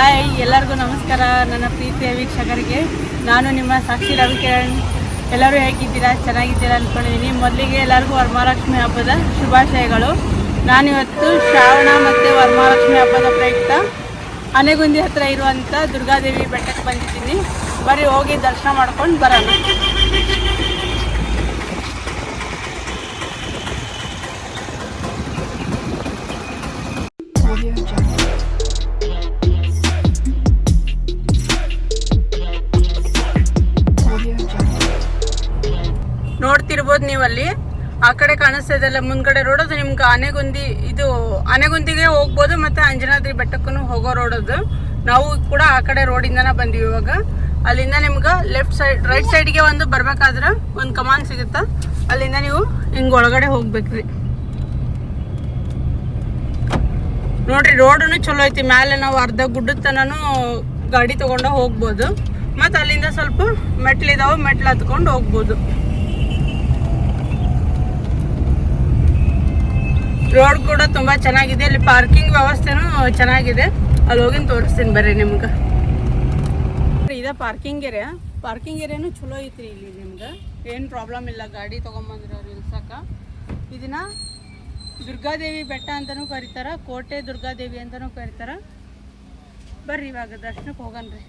Hi, ಎಲ್ಲರಿಗೂ ನಮಸ್ಕಾರ. ನನ್ನ ಪ್ರೀತಿಯ ವೀಕ್ಷಕರಿಗೆ. ನಾನು ನಿಮ್ಮ ಸಾಕ್ಷಿ ರವಿಕಿರಣ್. ಎಲ್ಲರೂ ಹೇಗಿದ್ದೀರಾ? ಚೆನ್ನಾಗಿದ್ದೀರಾ ಅಂದ್ಕೊಂಡಿದ್ದೀನಿ ಮೊದಲಿಗೆ ಎಲ್ಲರಿಗೂ ವರಮಹಾಲಕ್ಷ್ಮಿ ಹಬ್ಬದ ಶುಭಾಶಯಗಳು. ನಾನಿವತ್ತು ಶ್ರಾವಣ ಮತ್ತು ವರಮಹಾಲಕ್ಷ್ಮಿ ಹಬ್ಬದ ಪ್ರಯುಕ್ತ ಆನೆಗುಂದಿ ಹತ್ರ ಇರುವಂಥ ದುರ್ಗಾದೇವಿ ಬೆಟ್ಟಕ್ಕೆ ಬಂದಿದ್ದೀನಿ. ಬರೀ ಹೋಗಿ ದರ್ಶನ ಮಾಡ್ಕೊಂಡು ಬರೋಣ. ನೋಡ್ತಿರ್ಬೋದು ಅಲ್ಲಿ ಆ ಕಡೆ ಕಾಣಿಸ್ತಾ ಇದೆಲ್ಲ ಮುಂದ್ಗಡೆ ರೋಡ್ ಅದು ನಿಮ್ಗೆ ಆನೆಗುಂದಿ, ಇದು ಆನೆಗುಂದಿಗೆ ಹೋಗ್ಬೋದು ಮತ್ತೆ ಅಂಜನಾದ್ರಿ ಬೆಟ್ಟಕ್ಕೂ ಹೋಗೋ ರೋಡ್ ನಾವು ಕೂಡ ಆ ಕಡೆ ರೋಡಿಂದನೇ ಬಂದಿವಿ ಇವಾಗ. ಅಲ್ಲಿಂದ ನಿಮ್ಗೆ ಲೆಫ್ಟ್ ಸೈಡ್ ರೈಟ್ ಸೈಡ್ಗೆ ಒಂದು ಬರ್ಬೇಕಾದ್ರೆ ಒಂದು ಕಮಾನ್ ಸಿಗುತ್ತಾ? ಅಲ್ಲಿಂದ ನೀವು ಹಿಂಗ್ ಒಳಗಡೆ ಹೋಗ್ಬೇಕ್ರಿ. ನೋಡ್ರಿ ರೋಡನು ಚಲೋ ಐತಿ. ಮ್ಯಾಲೆ ನಾವು ಅರ್ಧ ಗುಡ್ಡದ ತನನು ಗಾಡಿ ತಗೊಂಡ ಹೋಗ್ಬೋದು. ಮತ್ತು ಅಲ್ಲಿಂದ ಸ್ವಲ್ಪ ಮೆಟ್ಲಿದಾವೆ ಮೆಟ್ಲು ಹತ್ಕೊಂಡು ಹೋಗ್ಬೋದು. ರೋಡ್ ಕೂಡ ತುಂಬಾ ಚೆನ್ನಾಗಿದೆ. ಇಲ್ಲಿ ಪಾರ್ಕಿಂಗ್ ವ್ಯವಸ್ಥೆನೂ ಚೆನ್ನಾಗಿದೆ. ಅಲ್ಲಿ ಹೋಗಿನ ತೋರಿಸ್ತೀನಿ ಬರ್ರಿ ನಿಮ್ಗೆ. ಇದ ಪಾರ್ಕಿಂಗ್ ಏರಿಯಾ. ಪಾರ್ಕಿಂಗ್ ಏರಿಯಾನು ಚಲೋ ಐತ್ರಿ ಇಲ್ಲಿ ನಿಮ್ಗೆ. ಏನು ಪ್ರಾಬ್ಲಮ್ ಇಲ್ಲ. ಗಾಡಿ ತೊಗೊಂಬಂದ್ರೆ ನಿಲ್ಸಕ್ಕ ಇದನ್ನ ದುರ್ಗಾದೇವಿ ಬೆಟ್ಟ ಅಂತಲೂ ಕರೀತಾರ. ಕೋಟೆ ದುರ್ಗಾದೇವಿ ಅಂತಲೂ ಕರೀತಾರ. ಬರ್ರಿ ಇವಾಗ ದರ್ಶನಕ್ಕೆ ಹೋಗನ್ರಿ.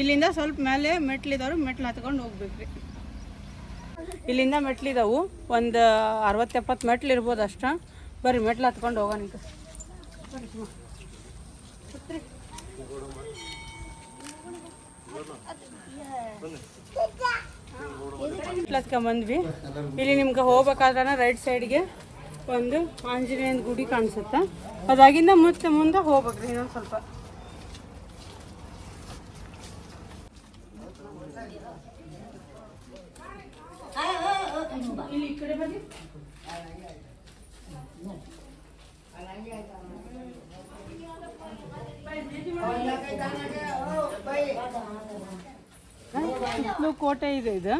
ಇಲ್ಲಿಂದ ಸ್ವಲ್ಪ ಮೇಲೆ ಮೆಟ್ಲಿದವ್ರು ಮೆಟ್ಲು ಹತ್ಕೊಂಡು ಹೋಗ್ಬೇಕ್ರಿ. ಇಲ್ಲಿಂದ ಮೆಟ್ಲಿದಾವು. ಒಂದು ಅರವತ್ತು ಎಪ್ಪತ್ತು ಮೆಟ್ಲು ಇರ್ಬೋದು ಅಷ್ಟ. ಬರ್ರಿ, ಮೆಟ್ಲು ಹತ್ಕೊಂಡು ಹೋಗೋಣ ಈಗ. ಮೆಟ್ಲು ಇಲ್ಲಿ ನಿಮ್ಗೆ ಹೋಗ್ಬೇಕಾದ್ರೆ ರೈಟ್ ಸೈಡ್ಗೆ ಒಂದು ಆಂಜನೇಯನ ಗುಡಿ ಕಾಣಿಸುತ್ತೆ. ಅದಾಗಿಂದ ಮತ್ತೆ ಮುಂದೆ ಹೋಗ್ಬೇಕ್ರಿ ಇನ್ನೊಂದು ಸ್ವಲ್ಪ ಇಲ್ಲಿ ಈ ಕಡೆ ಬನ್ನಿ ಸುತ್ತಲೂ ಕೋಟೆ ಇದೆ ಇದು.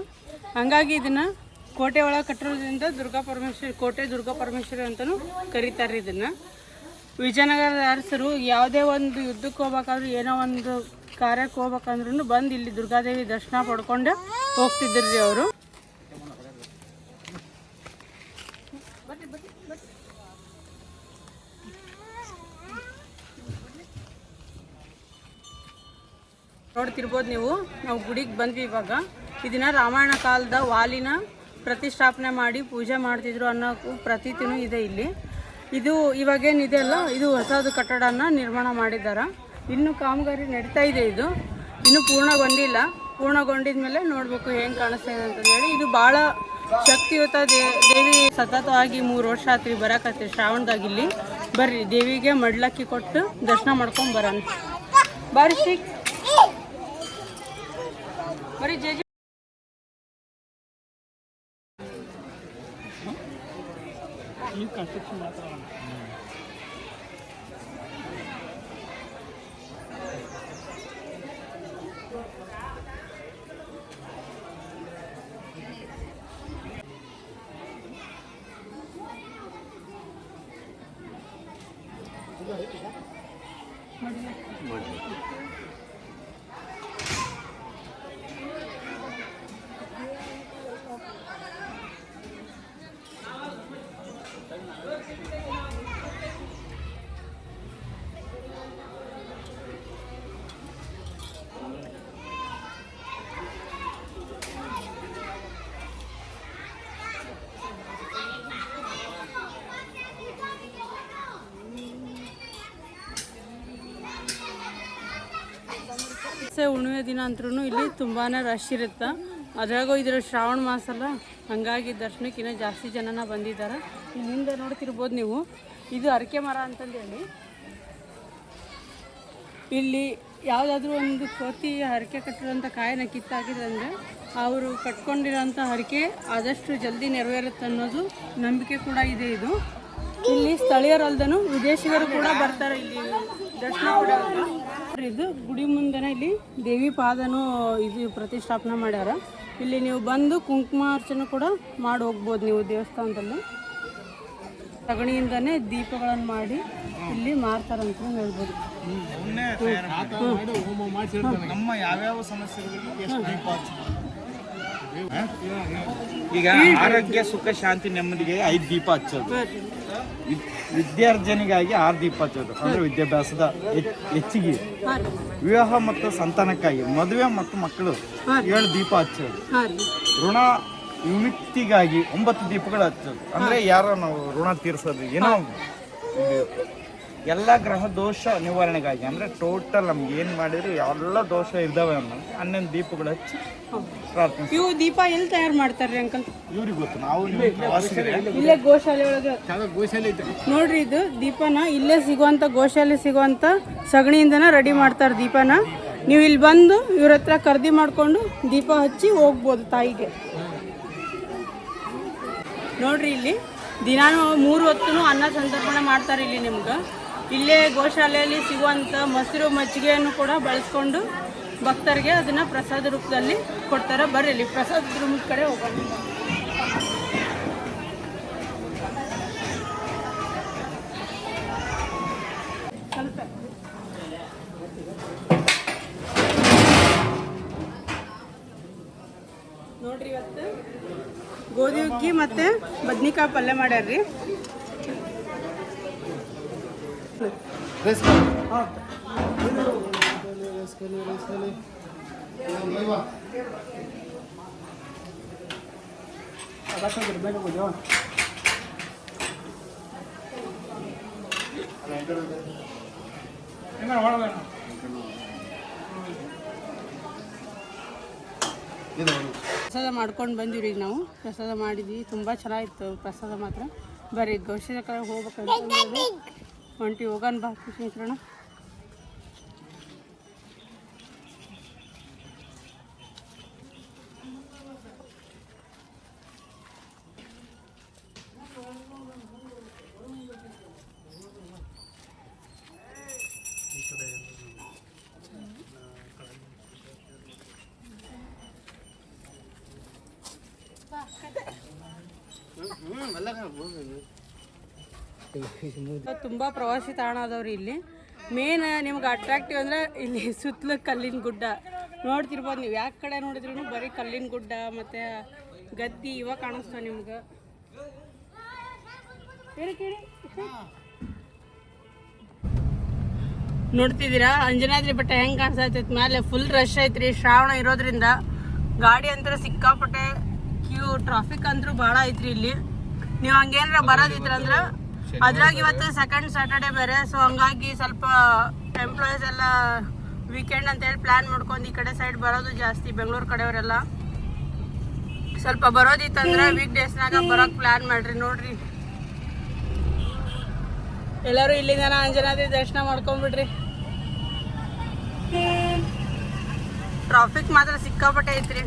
ಹಂಗಾಗಿ ಇದನ್ನ ಕೋಟೆ ಒಳಗೆ ಕಟ್ಟಿರೋದ್ರಿಂದ ದುರ್ಗಾ ಪರಮೇಶ್ವರಿ, ಕೋಟೆ ದುರ್ಗಾ ಪರಮೇಶ್ವರಿ ಅಂತಲೂ ಕರೀತಾರೆ ಇದನ್ನ. ವಿಜಯನಗರದ ಅರಸರು ಯಾವುದೇ ಒಂದು ಯುದ್ಧಕ್ಕೆ ಹೋಗ್ಬೇಕಾದ್ರೂ, ಏನೋ ಒಂದು ಕಾರ್ಯಕ್ಕೆ ಹೋಗ್ಬೇಕಂದ್ರೂ ಬಂದು ಇಲ್ಲಿ ದುರ್ಗಾದೇವಿ ದರ್ಶನ ಪಡ್ಕೊಂಡು ಹೋಗ್ತಿದ್ದರು ರೀ ಅವರು. ನೋಡ್ತಿರ್ಬೋದು ನೀವು. ನಾವು ಗುಡಿಗೆ ಬಂದ್ವಿ ಇವಾಗ. ಇದನ್ನ ರಾಮಾಯಣ ಕಾಲದ ವಾಲಿನ ಪ್ರತಿಷ್ಠಾಪನೆ ಮಾಡಿ ಪೂಜೆ ಮಾಡ್ತಿದ್ರು ಅನ್ನೋ ಪ್ರತೀತಿನೂ ಇದೆ ಇಲ್ಲಿ. ಇದು ಇವಾಗೇನಿದೆ ಅಲ್ಲ, ಇದು ಹೊಸದು ಕಟ್ಟಡನ ನಿರ್ಮಾಣ ಮಾಡಿದ್ದಾರೆ ಇನ್ನು ಕಾಮಗಾರಿ ನಡೀತಾ ಇದೆ ಇದು. ಇನ್ನೂ ಪೂರ್ಣಗೊಂಡಿಲ್ಲ. ಪೂರ್ಣಗೊಂಡಿದ್ಮೇಲೆ ನೋಡಬೇಕು ಹೆಂಗೆ ಕಾಣಿಸ್ತಾ ಇದೆ ಅಂತಂದೇಳಿ ಇದು ಭಾಳ ಶಕ್ತಿಯುತ ದೇವಿ ಸತತವಾಗಿ ಮೂರು ವರ್ಷ ಆತ್ರಿ ಬರಕತ್ರಿ ಶ್ರಾವಣದಾಗ ಇಲ್ಲಿ. ಬರ್ರಿ, ದೇವಿಗೆ ಮಡ್ಲಕ್ಕಿ ಕೊಟ್ಟು ದರ್ಶನ ಮಾಡ್ಕೊಂಡು ಬರೋಣ. ಬರ್ರಿ ಶ್ರೀ ಬರೀ ಜೆ ಜೆ. Thank you. ಅಮಾವಾಸ್ಯೆ, ಹುಣ್ಣಿಮೆ ದಿನ ಅಂತೂ ಇಲ್ಲಿ ತುಂಬಾ ರಶ್ ಇರುತ್ತೆ. ಅದ್ರಾಗೂ ಇದ್ರ ಶ್ರಾವಣ ಮಾಸ ಅಲ್ಲ, ಹಾಗಾಗಿ ದರ್ಶನಕ್ಕೆ ಜಾಸ್ತಿ ಜನನ ಬಂದಿದ್ದಾರೆ. ಹಿಂದೆ ನೋಡ್ತಿರ್ಬೋದು ನೀವು. ಇದು ಅರಕೆ ಮರ ಅಂತಂದೇಳಿ ಇಲ್ಲಿ ಯಾವುದಾದ್ರೂ ಒಂದು ಕೋತಿ ಹರಕೆ ಕಟ್ಟಿರೋಂಥ ಕಾಯನ ಕಿತ್ತಾಗಿದೆ ಅಂದರೆ ಅವರು ಕಟ್ಕೊಂಡಿರೋಂಥ ಹರಕೆ ಆದಷ್ಟು ಜಲ್ದಿ ನೆರವೇರುತ್ತೆ ಅನ್ನೋದು ನಂಬಿಕೆ ಕೂಡ ಇದೆ ಇದು. ಇಲ್ಲಿ ಸ್ಥಳೀಯರಲ್ದನು ವಿದೇಶಿಗರು ಕೂಡ ಬರ್ತಾರೆ ಇಲ್ಲಿ ದರ್ಶನ ಇದು ಗುಡಿ ಮುಂದೆನೇ ಇಲ್ಲಿ ದೇವಿ ಪಾದನು ಇದು ಪ್ರತಿಷ್ಠಾಪನೆ ಮಾಡ್ಯಾರ. ಇಲ್ಲಿ ನೀವು ಬಂದು ಕುಂಕುಮಾರ್ಚನೆ ಕೂಡ ಮಾಡಿ ಹೋಗ್ಬೋದು ನೀವು ದೇವಸ್ಥಾನದಲ್ಲಿ. ಸಗಣಿಯಿಂದನೇ ದೀಪಗಳನ್ನು ಮಾಡಿ ಇಲ್ಲಿ ಮಾರ್ತಾರಂತ ಹೇಳ್ಬೋದು. ನಮ್ಮ ಯಾವ್ಯಾವ ಸಮಸ್ಯೆಗಳಿಗೆ? ಈಗ ಆರೋಗ್ಯ ಸುಖ ಶಾಂತಿ ನೆಮ್ಮದಿಗೆ ಐದು ದೀಪ ಹಚ್ಚೋದು. ವಿದ್ಯಾರ್ಜನೆಗಾಗಿ ಆರು ದೀಪ ಹಚ್ಚೋದು ಅಂದ್ರೆ ವಿದ್ಯಾಭ್ಯಾಸದ ಹೆಚ್- ಹೆಚ್ಚಿಗೆ. ವಿವಾಹ ಮತ್ತು ಸಂತಾನಕ್ಕಾಗಿ ಮದುವೆ ಮತ್ತು ಮಕ್ಕಳು ಏಳು ದೀಪ ಹಚ್ಚೋದು. ಋಣ ವಿಮುಕ್ತಿಗಾಗಿ ಒಂಬತ್ತು ದೀಪಗಳು ಹಚ್ಚೋದು. ಅಂದ್ರೆ ಯಾರ ನಾವು ಋಣ ತೀರಿಸೋದು ಏನೋ ಎಲ್ಲ ಗ್ರಹ ದೋಷ ನಿವಾರಣೆಗಾಗಿ ಅಂದ್ರೆ ಟೋಟಲ್ ನಮ್ಗೆ ಏನು ಮಾಡಿದ್ರು ಎಲ್ಲ ದೋಷ ಇದ್ದಾವೆ ಅನ್ನೋ ಹನ್ನೊಂದು ದೀಪಗಳು ಹಚ್ಚಿ ಪ್ರಾರ್ಥನೆ ಇವು ದೀಪ ಎಲ್ಲಿ ತಯಾರು ಮಾಡ್ತಾರ್ರಿ ಅಂಕಲ್? ಇವ್ರಿಗೆ ಗೊತ್ತು ನಾವು. ಇಲ್ಲೇ ಗೋಶಾಲೆ ಒಳಗೆ. ನೋಡ್ರಿ ಇದು ದೀಪನ ಇಲ್ಲೇ ಸಿಗುವಂತ ಗೋಶಾಲೆ ಸಿಗುವಂತ ಸಗಣಿಯಿಂದನ ರೆಡಿ ಮಾಡ್ತಾರೆ ದೀಪನ. ನೀವು ಇಲ್ಲಿ ಬಂದು ಇವ್ರ ಹತ್ರ ಖರೀದಿ ಮಾಡ್ಕೊಂಡು ದೀಪ ಹಚ್ಚಿ ಹೋಗ್ಬೋದು ತಾಯಿಗೆ. ನೋಡ್ರಿ ಇಲ್ಲಿ ದಿನಾನು ಮೂರು ಹೊತ್ತು ಅನ್ನ ಸಂತರ್ಪಣೆ ಮಾಡ್ತಾರೆ ಇಲ್ಲಿ ನಿಮ್ಗೆ. ಇಲ್ಲೇ ಗೋಶಾಲೆಯಲ್ಲಿ ಸಿಗುವಂಥ ಮೊಸರು ಮಜ್ಜಿಗೆಯನ್ನು ಕೂಡ ಬಳಸ್ಕೊಂಡು ಭಕ್ತರಿಗೆ ಅದನ್ನ ಪ್ರಸಾದ ರೂಪದಲ್ಲಿ ಕೊಡ್ತಾರೆ. ಬರ್ರಿ ಇಲ್ಲಿ ಪ್ರಸಾದ ರೂಮದ ಕಡೆ ಹೋಗೋಣ. ನೋಡ್ರಿ ಇವತ್ತು ಗೋಧಿ ಹುಗ್ಗಿ ಮತ್ತೆ ಬದ್ನಿಕಾಯಿ ಪಲ್ಯ ಮಾಡ್ಯಾರ್ರಿ. ಪ್ರಸಾದ ಮಾಡ್ಕೊಂಡು ಬಂದಿವ್ರಿ ಈಗ ನಾವು. ಪ್ರಸಾದ ಮಾಡಿದ್ವಿ. ತುಂಬ ಚೆನ್ನಾಗಿತ್ತು ಪ್ರಸಾದ ಮಾತ್ರ. ಬರ್ರಿ ಗೌಶಲ ಕಡೆ ಹೋಗ್ಬೇಕಂತ ಹೊಂಟಿ ಹೋಗೋಣ ಬಾ ಖುಷಿ ಮಿತ್ರಣ ತುಂಬ ಪ್ರವಾಸಿ ತಾಣ ಅದಾವ್ರಿ ಇಲ್ಲಿ. ಮೇನ್ ನಿಮ್ಗೆ ಅಟ್ರಾಕ್ಟಿವ್ ಅಂದ್ರೆ ಇಲ್ಲಿ ಸುತ್ತಲೂ ಕಲ್ಲಿನ ಗುಡ್ಡ. ನೋಡ್ತಿರ್ಬೋದು ನೀವು. ಯಾಕೆ ಕಡೆ ನೋಡಿದ್ರು ಬರೀ ಕಲ್ಲಿನ ಗುಡ್ಡ ಮತ್ತು ಗದ್ದಿ ಇವಾಗ ಕಾಣಿಸ್ತಾವ ನಿಮ್ಗೆ. ನೋಡ್ತಿದ್ದೀರಾ? ಅಂಜನಾದ್ರಿ ಬೆಟ್ಟ ಹೆಂಗೆ ಕಾಣಿಸ್ತೈತಿ? ಮೇಲೆ ಫುಲ್ ರಶ್ ಐತ್ರಿ. ಶ್ರಾವಣ ಇರೋದ್ರಿಂದ ಗಾಡಿ ಅಂತೂ ಸಿಕ್ಕಾಪಟ್ಟೆ ಕ್ಯೂ ಟ್ರಾಫಿಕ್ ಅಂತೂ ಭಾಳ ಐತ್ರಿ ಇಲ್ಲಿ. ನೀವು ಹಂಗೇನಾರ ಬರೋದಿದ್ರ ಅಂದ್ರೆ ಅದ್ರಾಗ ಇವತ್ತು ಸೆಕೆಂಡ್ ಸ್ಯಾಟರ್ಡೆ ಬೇರೆ ಸೊ ಹಂಗಾಗಿ ಸ್ವಲ್ಪ ಎಂಪ್ಲಾಯೀಸ್ ಎಲ್ಲ ವೀಕೆಂಡ್ ಅಂತ ಹೇಳಿ ಪ್ಲಾನ್ ಮಾಡ್ಕೊಂಡು ಈ ಕಡೆ ಸೈಡ್ ಬರೋದು ಜಾಸ್ತಿ ಬೆಂಗಳೂರು ಕಡೆಯವರೆಲ್ಲ. ಸ್ವಲ್ಪ ಬರೋದಿತ್ತಂದ್ರೆ ವೀಕ್ ಡೇಸ್ನಾಗ ಬರೋಕೆ ಪ್ಲಾನ್ ಮಾಡ್ರಿ ನೋಡ್ರಿ. ಎಲ್ಲರೂ ಇಲ್ಲಿಂದ ಅಂಜನಾದ್ರಿ ದರ್ಶನ ಮಾಡ್ಕೊಂಡ್ಬಿಡ್ರಿ ಟ್ರಾಫಿಕ್ ಮಾತ್ರ ಸಿಕ್ಕಾಪಟ್ಟೆ ಐತ್ರಿ.